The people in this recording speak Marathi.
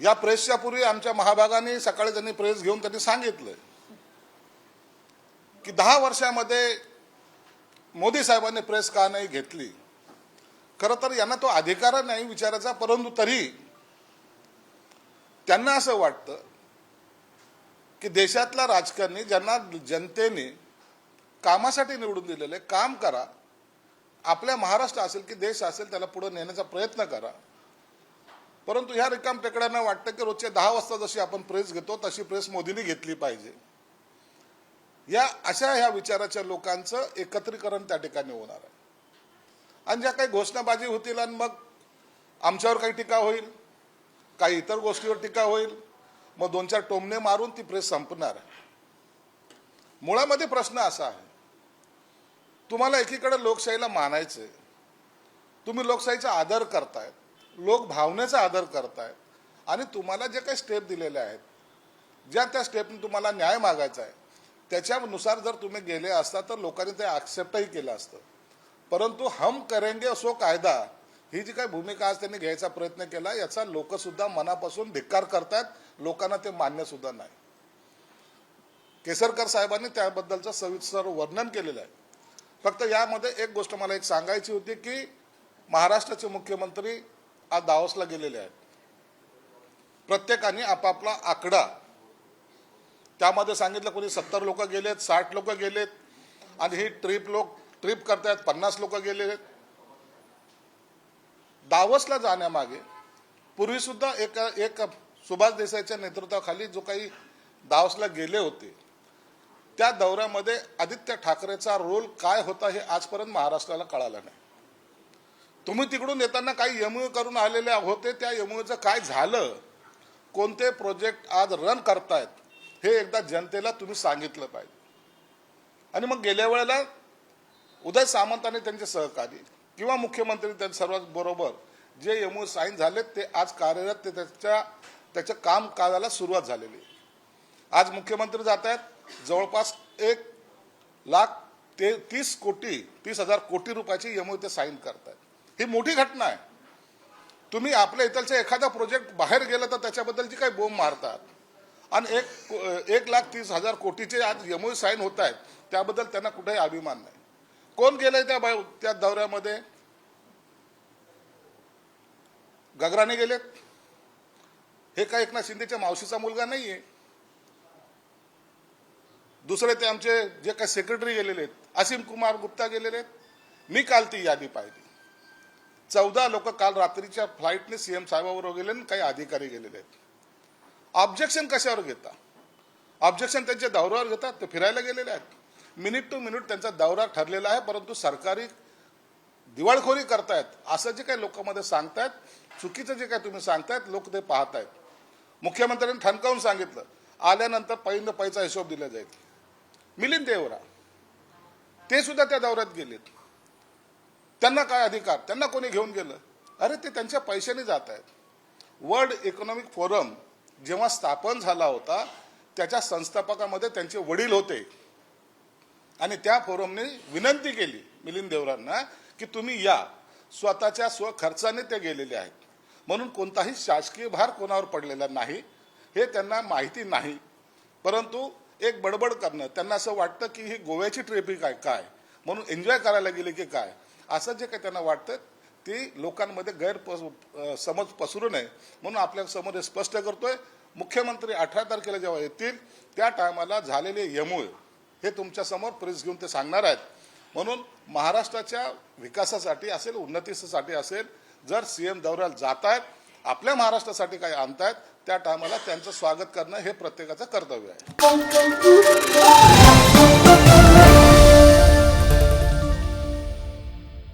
या प्रेसच्या पूर्वी आमच्या महाभागाने सकाळी त्यांनी प्रेस घेऊन त्यांनी सांगितलं की दहा वर्षामध्ये मोदी साहेबांनी प्रेस का नाही घेतली? खरं तर यांना तो अधिकार नाही विचारायचा परंतु तरी त्यांना असं वाटतं की देशातल्या राजकारणी ज्यांना जनतेने कामासाठी निवडून दिलेले काम करा. आपल्या महाराष्ट्र असेल की देश असेल त्याला पुढे नेण्याचा प्रयत्न करा. परंतु ह्या रिकाम टेकड्यांना वाटतं की रोजच्या दहा वाजता जशी आपण प्रेस घेतो तशी प्रेस मोदींनी घेतली पाहिजे. या अशा ह्या विचाराच्या लोकांचं एकत्रीकरण त्या ठिकाणी होणार आहे. आणि ज्या काही घोषणाबाजी होतील आणि मग आमच्यावर काही टीका होईल काही इतर गोष्टीवर टीका होईल मग दोन चार टोमणे मारून ती प्रेस संपणार आहे. मुळामध्ये प्रश्न असा आहे तुम्हाला एकीकडे लोकशाहीला मानायचं आहे तुम्ही लोकशाहीचा आदर करतायत लोक भावनेचा आदर करतायत. आणि तुम्हाला जे काही स्टेप दिलेले आहेत ज्या त्या स्टेपने तुम्हाला न्याय मागायचा आहे त्याच्यानुसार जर तुम्ही गेले असता तर लोकांनी ते ॲक्सेप्टही केलं असतं. परंतु हम करेंगे सो कायदा ही जी काही भूमिका आज त्यांनी घ्यायचा प्रयत्न केला याचा लोकसुद्धा मनापासून धिक्कार करतायत लोकांना ते मान्य सुद्धा नाही. केसरकर साहेबांनी त्याबद्दलचं सविस्तर वर्णन केलेलं आहे. फक्त यामध्ये एक गोष्ट मला एक सांगायची होती की महाराष्ट्राचे मुख्यमंत्री आज दावसला गेलेले आहेत. प्रत्येकाने आपापला आकडा. त्यामध्ये सांगितलं कोणी सत्तर लोक गेलेत साठ लोक गेलेत आणि ही ट्रिप लोक ट्रिप करतायत पन्नास लोक गेलेले दावसला जाण्यामागे पूर्वीसुद्धा एक एक सुभाष देसाईच्या नेतृत्वाखाली जो काही दावसला गेले होते त्या दौऱ्यामध्ये आदित्य ठाकरेचा रोल काय होता हे आजपर्यंत महाराष्ट्राला कळालं नाही. तुम्ही तिकडून येताना काही यमू करून आलेले होते त्या यमुचं काय झालं? कोणते प्रोजेक्ट आज रन करतायत? हे एकदा जनतेला तुम्ही सांगितलं पाहिजे. आणि मग गेल्या वेळेला उदय सामंतांनी त्यांचे सहकारी किंवा मुख्यमंत्री त्यांच्या सर्वांबरोबर बरोबर जे यमू साईन झालेत ते आज कार्यरत ते त्याच्या त्याच्या कामकाजाला सुरुवात झालेली. आहे. आज मुख्यमंत्री जात आहेत. जवळपास एक लाख ते तीस कोटी तीस हजार कोटी रुपयाची यमू ते साईन करतायत. ही मोठी घटना आहे. तुम्ही आपल्या इथलचा एखादा प्रोजेक्ट बाहेर गेलं तर त्याच्याबद्दलची काही बोंब मारतात. आणि एक एक लाख तीस हजार कोटीचे आज यमू साईन होत आहेत त्याबद्दल त्यांना कुठेही अभिमान नाही. कोण गेलंय त्या बाय- त्या दौऱ्यामध्ये? गगराने गेलेत? हे काय एकनाथ शिंदेच्या मावशीचा मुलगा नाहीये? दुसरे ते आमचे जे काही सेक्रेटरी गेलेले आहेत असीम कुमार गुप्ता गेलेले आहेत. मी काल ती यादी पाहिली. चौदा लोक काल रात्रीच्या फ्लाईटने सीएम साहेबावर गेले आणि काही अधिकारी गेलेले आहेत. ऑब्जेक्शन कशावर घेता? ऑब्जेक्शन त्यांच्या दौऱ्यावर घेतात ते फिरायला गेलेले आहेत. मिनिट टू मिनिट त्यांचा दौरा ठरलेला आहे परंतु सरकारी दिवाळखोरी करतायत. असं जे काही लोकांमध्ये सांगतायत चुकीचं जे काही तुम्ही सांगतायत लोक ते पाहतायत. मुख्यमंत्र्यांनी ठणकावून सांगितलं आल्यानंतर पहिलं पैसा हिशोब दिला जाईल. मिलिंद देवरा ते सुद्धा त्या दौऱ्यात गेलेत. त्यांना काय अधिकार? त्यांना कोणी घेऊन गेलं? अरे ते त्यांच्या पैशाने जात आहेत. वर्ल्ड इकॉनॉमिक फोरम जेव्हा स्थापन झाला होता त्याच्या संस्थापकामध्ये त्यांचे वडील होते. आणि त्या फोरमने विनंती केली मिलिंद देवरांना की तुम्ही या. स्वतःच्या स्वखर्चाने ते गेलेले आहेत. म्हणून कोणताही शासकीय भार कोणावर पडलेला नाही हे त्यांना माहिती नाही. परंतु एक बडबड करणं त्यांना असं वाटतं की ही गोव्याची ट्रिप काय काय? म्हणून एन्जॉय करायला गेले की काय? असं जे काही त्यांना वाटतं ती लोकांमध्ये गैर समज पसरू नये. म्हणून आपल्यासमोर हे स्पष्ट करतोय. मुख्यमंत्री अठरा तारखेला जेव्हा येतील त्या टायमाला झालेले यमुळ हे तुमच्यासमोर प्रेस घेऊन ते सांगणार आहेत. म्हणून महाराष्ट्राच्या विकासासाठी असेल उन्नतीसाठी असेल जर सी एम दौऱ्याला जात आहेत आपल्या महाराष्ट्रासाठी काही आणतायत त्या टायमाला त्यांचं स्वागत करणं हे प्रत्येकाचं कर्तव्य आहे.